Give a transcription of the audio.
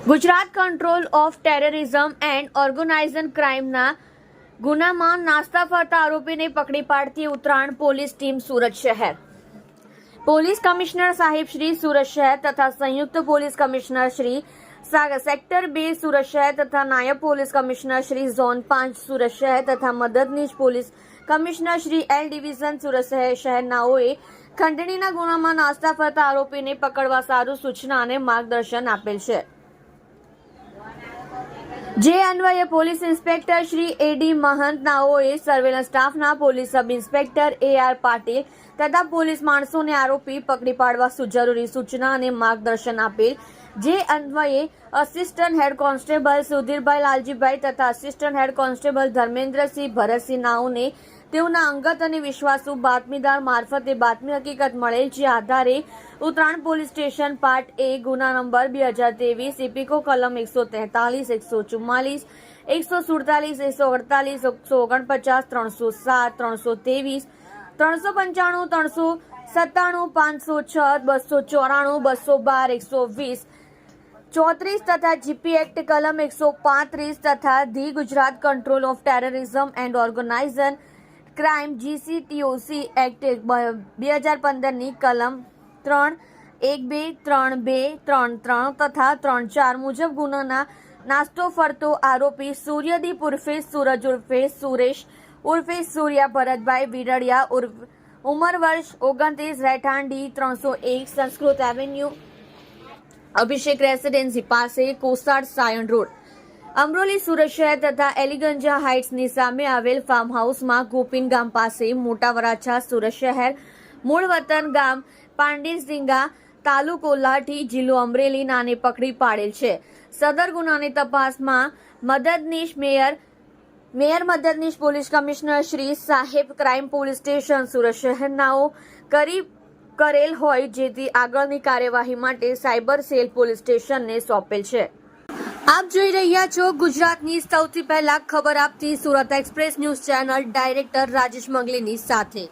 Gujarat control of terrorism and organised ક્રાઇમના ગુનામાં નાસ્તા ફરતા આરોપીને પકડી પાડતી ઉત્તરાયણ પોલીસ ટીમ સુરત શહેર. પોલીસ કમિશનર સાહેબ શ્રી સુરત શહેર તથા સંયુક્ત પોલીસ કમિશનર શ્રી સેક્ટર બે સુરત શહેર તથા નાયબ પોલીસ કમિશનર શ્રી ઝોન પાંચ સુરત શહેર તથા મદદનીશ police commissioner Shri L division Surat શહેર શહેરનાઓએ ખંડણીના ગુનામાં નાસ્તા ફરતા આરોપીને પકડવા સારું સૂચના અને માર્ગદર્શન આપેલ છે. જે અન્વયે police inspector Shri A D Mahant નાઓએ surveillance સ્ટાફના police sub inspector A R Patil તથા પોલીસ માણસોને આરોપી પકડી પાડવા જરૂરી સૂચના અને માર્ગદર્શન આપેલ જે અન્વયે અસિસ્ટન્ટ હેડ કોન્સ્ટેબલ સુધીરભાઈ લાલજીભાઈ તથા assistant head constable Dharmendrasinh Bharatsinh નાઓને તેઓના અંગત અને વિશ્વાસુ બાતમીદાર મારફતે બાતમી હકીકત મળેલ જે આધારે Uttarayan police station part A, ગુના નંબર બે હજાર ત્રેવીસ, ઇપિકો કલમ એકસો તેતાલીસ, એકસો ચુમ્માલીસ, એકસો સુડતાલીસ, એકસો અડતાલીસ, એકસો ઓગણપચાસ, ત્રણસો સાત, ત્રણસો ત્રેવીસ, ત્રણસો પંચાણું, ત્રણસો સત્તાણું, પાંચસો છ, બસો ચોરાણું, બસો બાર, એકસો વીસ, ચોત્રીસ તથા જીપી એક્ટ કલમ એકસો પાંત્રીસ તથા the Gujarat control of terrorism and organised crime GCTOC act બે હજાર પંદરની કલમ ત્રણ, એક બે, ત્રણ બે, ત્રણ ત્રણ તથા ત્રણ ચાર મુજબ ગુનાના નાસ્તો ફરતો આરોપી સૂર્યદીપ ઉર્ફે, સૂરજ ઉર્ફે, સુરેશ ઉર્ફે, સૂર્યા ભરતભાઈ વિરડિયા ઉર્ફ ઉંમર વર્ષ ઓગણત્રીસ રહેઠાણ ડી ત્રણસો એક સંસ્કૃત એવન્યુ અભિષેક રેસિડેન્સી પાસે કોસાડ સાયણ રોડ. અમરોલી સુરત શહેર તથા એલિગંજા હાઇટ્સની સામે આવેલ ફાર્મ હાઉસમાં ગોપીન ગામ પાસે મોટા વરાછા સુરત શહેર મૂળ વતન ગામ પાંડીસિંગા તાલુકો લાઠી જિલ્લો અમરેલી નાને પકડી પાડેલ છે. સદર ગુનાની તપાસમાં મદદનીશ મેયર મેયર મદદનીશ પોલીસ કમિશનર શ્રી સાહેબ ક્રાઇમ પોલીસ સ્ટેશન સુરત શહેરનાઓ કરી કરેલ હોય જેથી આગળની કાર્યવાહી માટે સાયબર સેલ પોલીસ સ્ટેશનને સોંપેલ છે. આપ જોઈ રહ્યા છો ગુજરાતની સૌથી પહેલા ખબર આપતી Surat express news channel director Rajesh મંગલીની સાથે.